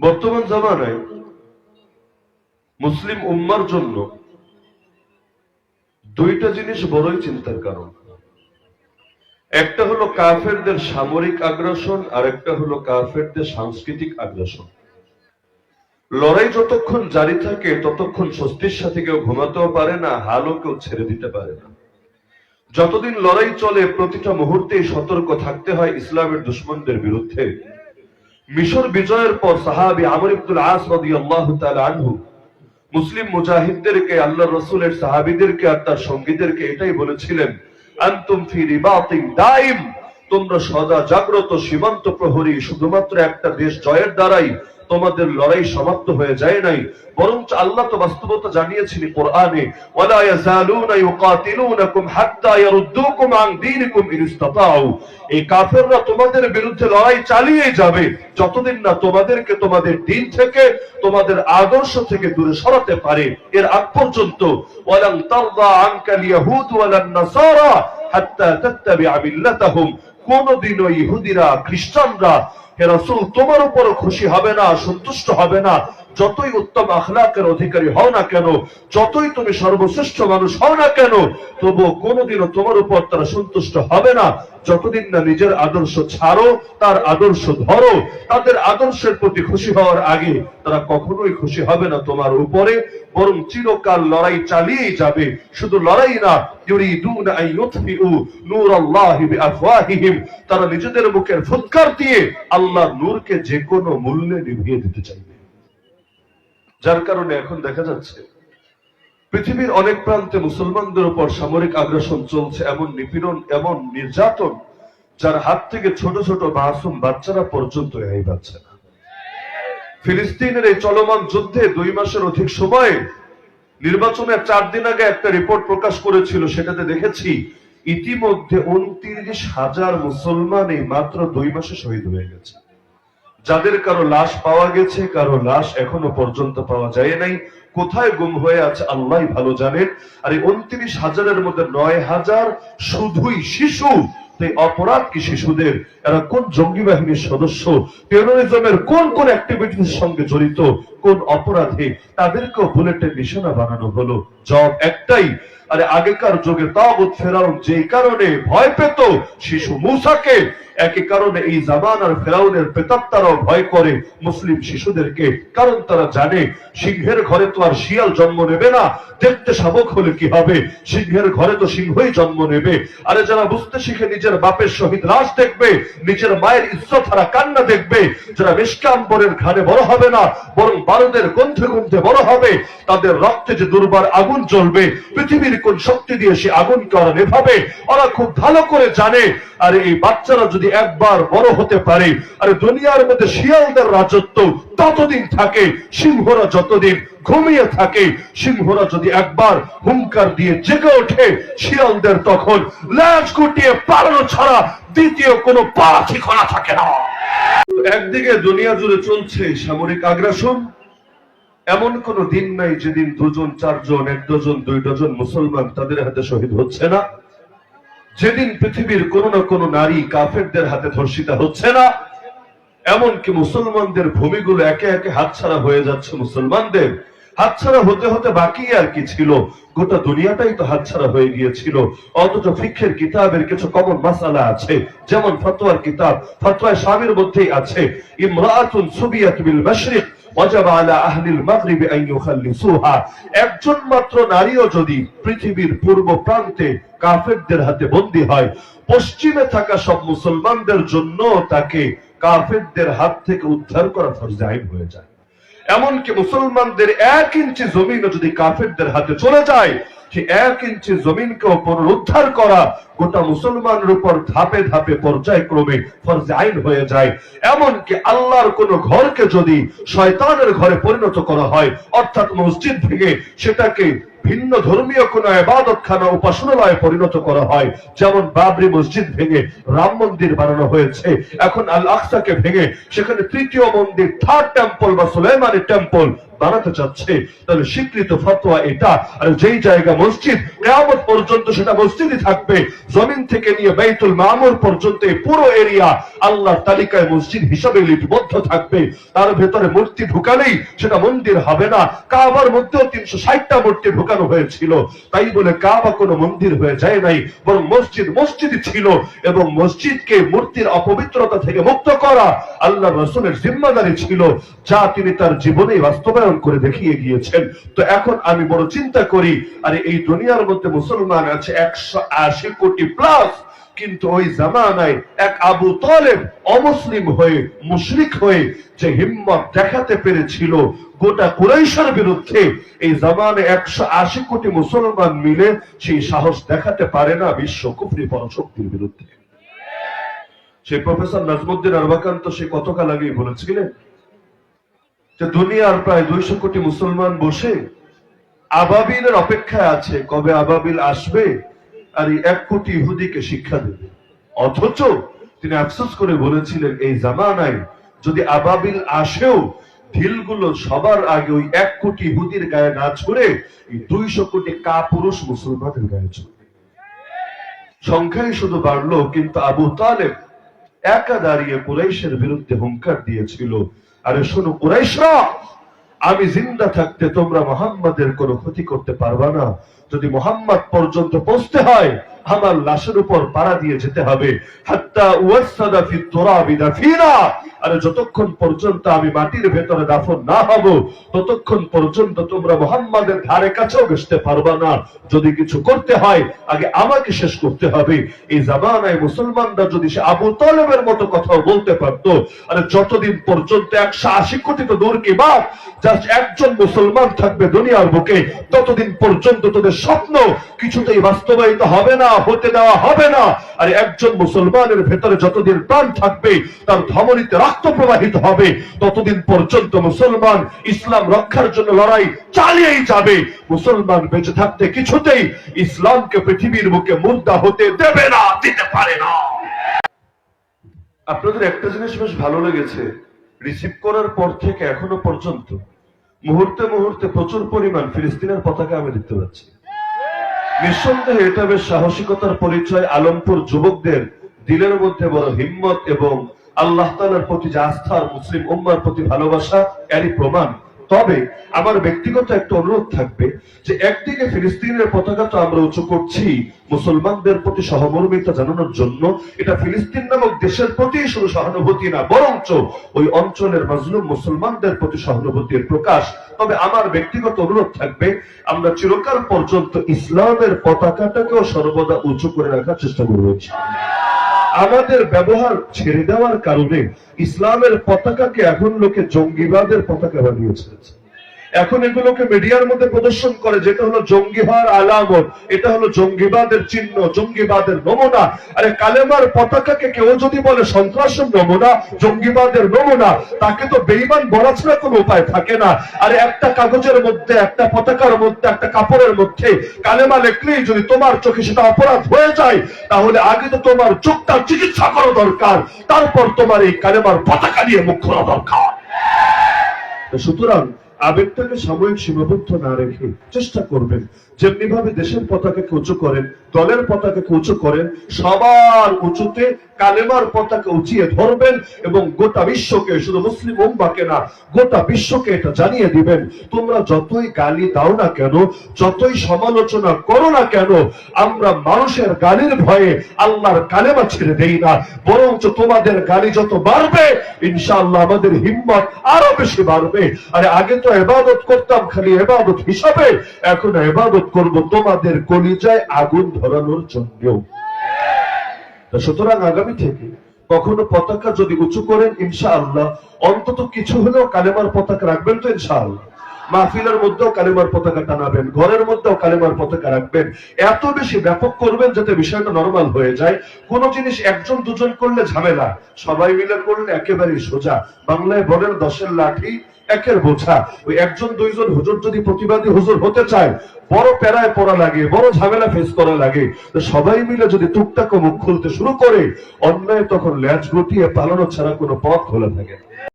বর্তমান জামানায় মুসলিম উম্মার জন্য দুইটা জিনিস বড়ই চিন্তার কারণ। একটা হলো কাফেরদের সামরিক আগ্রাসন, আর একটা হলো কাফেরদের সাংস্কৃতিক আগ্রাসন। লড়াই যতক্ষণ জারি থাকে, ততক্ষণ স্বস্তির সাথে কেউ ঘুমাতেও পারে না, হালও কেউ ছেড়ে দিতে পারে না। যতদিন লড়াই চলে, প্রতিটা মুহূর্তেই সতর্ক থাকতে হয় ইসলামের দুশ্মনদের বিরুদ্ধে। মিশর বিজয়ের পর সাহাবি আমর ইবদুল আস রাদিয়াল্লাহু আনহু মুসলিম মুজাহিদদেরকে আল্লাহ রসুলের সাহাবিদেরকে আর তার সঙ্গীদেরকে এটাই বলেছিলেন তোমরা সদা জাগ্রত, সীমান্ত প্রহরী, শুধুমাত্র একটা দেশ জয়ের দ্বারাই তোমাদের লড়াই সমাপ্ত হয়ে যায় নাই, বরঞ্চ আল্লাহ তো বাস্তবতা জানিয়েছেন কোরআনে, ওয়ালা ইয়াজালুনা ইউকাতিলুনাকুম হাত্তা ইয়ারুদ্দুকুম আন দীনিকুম ইন ইসতাতাউ। এই কাফেররা তোমাদের বিরুদ্ধে লড়াই চালিয়ে যাবে, যতদিন না তোমাদেরকে তোমাদের দিন থেকে, তোমাদের আদর্শ থেকে দূরে সরাতে পারে। এর আগ পর্যন্ত, ওয়ালান তারদা আনকাল ইয়াহুদ ওয়ালান নাসারা হাত্তা তাত্তাবিআ মিল্লাতাহুম। কোনদিনও ইহুদিরা খ্রিস্টানরা হে রাসূল তোমার উপর খুশি হবে না সন্তুষ্ট হবে না। যতই উত্তম আখলাকের অধিকারী হও না কেন, যতই তুমি সর্বশ্রেষ্ঠ মানুষ হও না কেন তবু কোনোদিনও তোমার উপর তারা সন্তুষ্ট হবে না। যতদিন না নিজের আদর্শ ছাড়ো, তার আদর্শ ধরো, তাদের আদর্শের প্রতি খুশি হওয়ার আগে তারা কখনোই খুশি হবে না তোমার উপরে, বরং চিরকাল লড়াই চালিয়ে যাবে। শুধু লড়াই না তারা নিজেদের মুখের ফুৎকার দিয়ে আল্লাহ নূরকে যে কোনো মূল্যে নিভিয়ে দিতে চাইবে। যার কারণে এখন দেখা যাচ্ছে, পৃথিবীর অনেক প্রান্তে মুসলমানদের উপর সামরিক আগ্রাসন চলছে এমন নিপীড়ন, এমন নির্যাতন, যার হাত থেকে ছোট ছোট মাসুম বাচ্চারা পর্যন্ত রেহাই পাচ্ছে না। ফিলিস্তিনের এই চলমান যুদ্ধে দুই মাসের অধিক সময়ে নির্বাচনের চার দিন আগে একটা রিপোর্ট প্রকাশ করেছিল, সেটাতে দেখেছি ইতিমধ্যে উনত্রিশ হাজার মুসলমান এই মাত্র দুই মাসে শহীদ হয়ে গেছে। যাদের কারও লাশ পাওয়া গেছে, কারও লাশ এখনও পর্যন্ত পাওয়া যায় নাই। কোথায় গুম হয়ে আছে আল্লাহ ভালো জানেন। আর এই উনত্রিশ হাজারের মধ্যে নয় হাজার শুধুই শিশু। অপরাধ কি শিশুদের? এরা কোন জঙ্গি বাহিনীর সদস্য? টেরোরিজমের কোন কোন অ্যাক্টিভিটির সঙ্গে জড়িত? কোন অপরাধে? তাদেরকেও বুলেটের নিশানা বানানো হলো। জব একটাই আরে আগেকার যুগে তাগুত ফেরাউন যেই কারণে ভয় পেত, শিশু মুসাকে, একই কারণে এই জামান আর ফেরাউনের প্রেতাত্মারাও ভয় করে মুসলিম শিশুদেরকে। কারণ তারা জানে, সিংহের ঘরে তো আর শিয়াল জন্ম নেবে না, দেখতে শাবক হলে কি হবে? সিংহের ঘরে তো সিংহই জন্ম নেবে। আরে যারা বুঝতে শিখে নিজের বাপের শহীদ লাশ দেখবে, নিজের মায়ের ইজ্জত হারা কান্না দেখবে, যারা মিষ্কাম্বরের ঘাড়ে বড় হবে না, বরং বারুদের গন্ধে গন্ধে বড় হবে, তাদের রক্তে যে দুর্বার আগুন জ্বলবে, পৃথিবীর কোন শক্তি দিয়ে সে আগুনকে ওরা নেভাবে ওরা খুব ভালো করে জানে। আর এই বাচ্চারা যদি একবার বড় হতে পারে, আর দুনিয়ার মধ্যে শিয়ালদের রাজত্ব ততদিন থাকে, সিংহরা যতদিন ঘুমিয়ে থাকে, সিংহরা যদি একবার হুঙ্কার দিয়ে জেগে ওঠে শিয়ালদের তখন ল্যাজ গুটিয়ে পালানো ছাড়া দ্বিতীয় কোনো পা ঠিকানা থাকে না। একদিকে দুনিয়া জুড়ে চলছে সামরিক আগ্রাসন এমন কোন দিন নাই যেদিন দুজন, চারজন, এক ডজন, দুই ডজন মুসলমান তাদের হাতে শহীদ হচ্ছে না। যেদিন পৃথিবীর কোন না কোন নারী কাফেরদের হাতে ধর্ষিতা হচ্ছে না, এমনকি মুসলমানদের ভূমিগুলো একে একে হাতছাড়া হয়ে যাচ্ছে মুসলমানদের। হাতছাড়া হতে হতে বাকি আর কি ছিল? গোটা দুনিয়াটাই তো হাতছাড়া হয়ে গিয়েছিল। অথচ ফিক্ষের কিতাবের কিছু কমন মাসালা আছে। যেমন ফতোয়ার কিতাব ফতোয়া স্বামীর মধ্যেই আছে, ইমরাতুন সুবিয়াত বিল মাশরিক। একজন মাত্র নারীও যদি পৃথিবীর পূর্ব প্রান্তে কাফেরদের হাতে বন্দী হয়, পশ্চিমে থাকা সব মুসলমানদের জন্য তাকে কাফেরদের হাত থেকে উদ্ধার করা হয়ে যায়। এমনকি মুসলমানদের এক ইঞ্চি জমিনও যদি কাফেরদের হাতে চলে যায়, সে এক ইঞ্চি জমিনকেও পুনরুদ্ধার করা গোটা মুসলমানের উপর ধাপে ধাপে পর্যায়ক্রমে ফরজে আইন হয়ে যায়। এমনকি আল্লাহর কোন ঘরকে যদি শয়তানের ঘরে পরিণত করা হয়, অর্থাৎ মসজিদ ভেঙে সেটাকে ভিন্ন ধর্মীয় কোন এবাদতখানা উপাসনালয়ে পরিণত করা হয়, যেমন বাবরি মসজিদ ভেঙে রাম মন্দির বানানো হয়েছে, এখন আল আকসাকে ভেঙে সেখানে তৃতীয় মন্দির থার্ড টেম্পল বা সুলাইমানি টেম্পল বানাতে চাচ্ছে। তাহলে স্বীকৃত ফতোয়া এটা। আর যেই জায়গা মসজিদ, কেয়ামত পর্যন্ত সেটা মসজিদই থাকবে। জমিন থেকে নিয়ে বাইতুল মামুর পর্যন্ত এই পুরো এরিয়া আল্লাহর তালিকায় মসজিদ হিসাবে লিপিবদ্ধ থাকবে। তার ভেতরে মূর্তি ঢুকালেই সেটা মন্দির হবে না। কাবার মধ্যেও তিনশো ষাটটা মূর্তি ঢুকানো হয়েছিল। তাই বলে কাবা কোনো মন্দির হয়ে যায় নাই, বরং মসজিদ মসজিদ ছিল এবং মসজিদকে মূর্তির অপবিত্রতা থেকে মুক্ত করা আল্লাহ রসুলের জিম্মাদারি ছিল, যা তিনি তার জীবনে বাস্তবায়ন করে দেখিয়ে গিয়েছেন। তো এখন আমি বড় চিন্তা করি, আরে এই দুনিয়ার মধ্যে মুসলমান আছে একশো আশি কোটি প্লাস কিন্তু ওই জামানায় এক আবু তলেব অমুসলিম হয়ে, মুশরিক হয়ে যে হিম্মত দেখাতে পেরেছিল গোটা কুরাইশের বিরুদ্ধে, এই জামানে একশো আশি কোটি মুসলমান মিলে সেই সাহস দেখাতে পারে না বিশ্ব কুফরি পরশক্তির বিরুদ্ধে। সেই প্রফেসর নাজমুদ্দিন আরবাকান তো সে কতকাল আগেই বলেছিলেন যে দুনিয়ার প্রায় দুইশো কোটি মুসলমান বসে আবাবিলের অপেক্ষায় আছে, কবে আবাবিল আসবে? আর এই এক কোটি ইহুদিকে শিক্ষা দেবে। অথচ তিনি আফসোস করে বলেছিলেন, এই জামানায় যদি আবাবিল আসেও, ঢিলগুলো সবার আগে ওই এক কোটি ইহুদির গায়ে না ছুড়ে, এই দুইশো কোটি কা পুরুষ মুসলমানের গায়ে ছুড়বে সংখ্যাই শুধু বাড়লো, কিন্তু আবু তালেব একা দাঁড়িয়ে কুরাইশের বিরুদ্ধে হুঙ্কার দিয়েছিল। আরে শোনো, কুরাইশরা আমি জিন্দা থাকতে তোমরা মোহাম্মদের কোনো ক্ষতি করতে পারবা না। যদি মোহাম্মদ পর্যন্ত পৌঁছতে হয়, আমার লাশের উপর পাড়া দিয়ে যেতে হবে। হাত্তা ওয়াসাদা ফি দাফিনা আরে যতক্ষণ পর্যন্ত আমি মাটির ভেতরে দাফন না হব, ততক্ষণ পর্যন্ত তোমরা মোহাম্মদের ধারে কাছেও ঘেসতে পারবা না। যদি কিছু করতে হয়, আগে আমাকে শেষ করতে হবে। এই জামানায় মুসলমানরা যদি সে আবু তালেবের মতো কথাও বলতে পারতো, আরে যতদিন পর্যন্ত একশো আশি কোটি তো দূর কি বাদ জাস্ট একজন মুসলমান থাকবে দুনিয়ার বুকে, ততদিন পর্যন্ত তোদের স্বপ্ন কিছুতেই বাস্তবায়িত হবে না, হতে দেওয়া হবে না। আর একজন মুসলমানের ভেতরে যতদিন প্রাণ থাকবে, তার ধমনীতে রক্ত প্রবাহিত হবে। ততদিন পর্যন্ত মুসলমান ইসলাম রক্ষার জন্য লড়াই চালিয়েই যাবে। মুসলমান বেঁচে থাকতে কিছুতেই ইসলামকে পৃথিবীর বুকে মুদ্রা হতে দেবে না, দিতে পারে না। আপনাদের একটা জিনিস বেশ ভালো লেগেছে। রিসিভ করার পর থেকে এখনও পর্যন্ত মুহূর্তে মুহূর্তে প্রচুর পরিমাণ ফিলিস্তিনের পতাকা আমি দেখতে পাচ্ছি। নিঃসন্দেহে এটা বেশ সাহসিকতার পরিচয় আলমপুর যুবকদের দিলের মধ্যে বড় হিম্মত এবং আল্লাহ তালার প্রতি যে আস্থার মুসলিম উম্মার প্রতি ভালোবাসা, এরই প্রমাণ তবে আমার ব্যক্তিগত একটা অনুরোধ থাকবে যে একদিকে ফিলিস্তিনের পতাকা তো আমরা উঁচু করছি মুসলমানদের প্রতি সহমর্মিতা জানানোর জন্য, এটা ফিলিস্তিন নামক দেশের প্রতি শুধু সহানুভূতি না, বরঞ্চ ওই অঞ্চলের মাজলুম মুসলমানদের প্রতি সহানুভূতির প্রকাশ তবে আমার ব্যক্তিগত অনুরোধ থাকবে, আমরা চিরকাল পর্যন্ত ইসলামের পতাকাটাকেও সর্বদা উঁচু করে রাখার চেষ্টা করব। আমাদের ব্যবহার ছেড়ে দেওয়ার কারণে ইসলামের পতাকাকে এখন লোকে জঙ্গিবাদের পতাকা বানিয়ে ছেড়েছে। এখন এগুলোকে মিডিয়ার মধ্যে প্রদর্শন করে, যেটা হলো জঙ্গি হওয়ার আলামত, এটা হলো জঙ্গিবাদের চিহ্ন, জঙ্গিবাদের নমুনা। আরে কালেমার পতাকাকে কেউ যদি বলে সন্ত্রাসের নমুনা, জঙ্গিবাদের নমুনা, তাকে তো বেইমান বলা ছাড়া কোনো উপায় থাকে না। আরে একটা কাগজের মধ্যে, একটা পতাকার মধ্যে, একটা কাপড়ের মধ্যে কালেমা লেখলেই যদি তোমার চোখে সেটা অপরাধ হয়ে যায়, তাহলে আগে তো তোমার চোখটা চিকিৎসা করা দরকার, তারপর তোমার এই কালেমার পতাকা নিয়ে মুখ খোলা দরকার। সুতরাং আবেগটাকে সাময়িক সীমাবদ্ধ না রেখে চেষ্টা করবেন। যেমনিভাবে দেশের পতাকাকে উঁচু করেন দলের পতাকাকে উঁচু করেন, সবার উঁচুতে কালেমার পতাকা উঁচিয়ে ধরবেন এবং গোটা বিশ্বকে, শুধু মুসলিম উম্মাকে না, গোটা বিশ্বকে এটা জানিয়ে দিবেন, তোমরা যতই গালি দাও না কেন, যতই সমালোচনা করো না কেন, আমরা মানুষের গালির ভয়ে আল্লাহর কালেমা ছেড়ে দেই না, বরঞ্চ তোমাদের গালি যত বাড়বে, ইনশাআল্লাহ আমাদের হিম্মত আরও বেশি বাড়বে। আরে আগে তো এবাদত করতাম, খালি এবাদত হিসাবে, এখন এবাদত করব, তোমাদের কলিজায় আগুন ধরানোর জন্যও। তা সুতরাং আগামী থেকে কখনো পতাকা যদি উঁচু করেন, ইনশাআল্লাহ, অন্তত কিছু হলেও কালেমার পতাকা রাখবেন তো ইনশাআল্লাহ। মাহফিলের মধ্যেও কালেমার পতাকা টানাবেন, ঘরের মধ্যেও কালেমার পতাকা রাখবেন। এত বেশি ব্যাপক করবেন যাতে বিষয়টা নর্মাল হয়ে যায়। কোন জিনিস একজন দুজন করলে ঝামেলা, সবাই মিলে করলে একেবারেই সোজা। বাংলায় বলেন, দশের লাঠি একের বোঝা ওই একজন, দুইজন হুজুর যদি প্রতিবাদী হুজুর হতে চায়, বড় প্যারায় পড়া লাগে, বড় ঝামেলা ফেস করা লাগে তো সবাই মিলে যদি টুকটাক মুখ খুলতে শুরু করে, অন্যায় তখন ল্যাচ গুটিয়ে পালানো ছাড়া কোনো পথ খোলা থাকে না।